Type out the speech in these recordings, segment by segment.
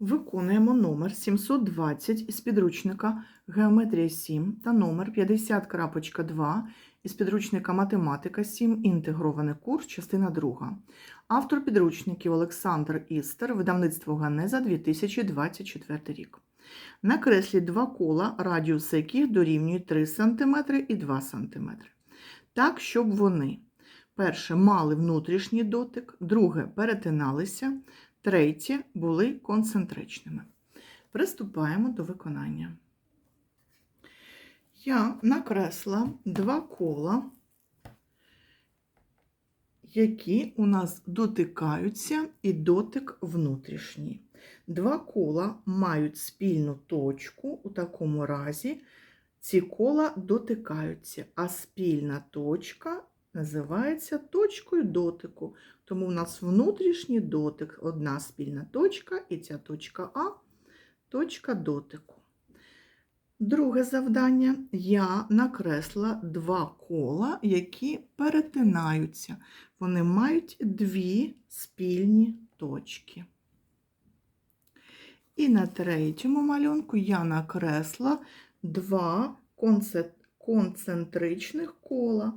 Виконуємо номер 720 із підручника Геометрія 7 та номер 50.2 із підручника Математика 7. Інтегрований курс, частина 2. Автор підручників Олександр Істер, видавництво Ганеза 2024 рік. Накресліть два кола, радіуси яких дорівнюють 3 см і 2 см. Так, щоб вони перше мали внутрішній дотик, друге перетиналися, третє були концентричними. Приступаємо до виконання. Я накресла два кола, які у нас дотикаються, і дотик внутрішній. Два кола мають спільну точку, у такому разі ці кола дотикаються, а спільна точка називається точкою дотику. Тому у нас внутрішній дотик, одна спільна точка, і ця точка А точка дотику. Друге завдання я накресла два кола, які перетинаються. Вони мають дві спільні точки. І на третьому малюнку я накресла два концентричних кола.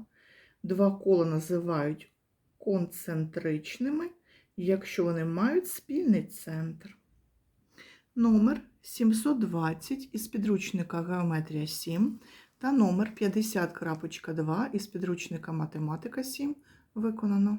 Два кола називають концентричними, якщо вони мають спільний центр. Номер 720 із підручника Геометрія 7 та номер 50.2 із підручника Математика 7 виконано.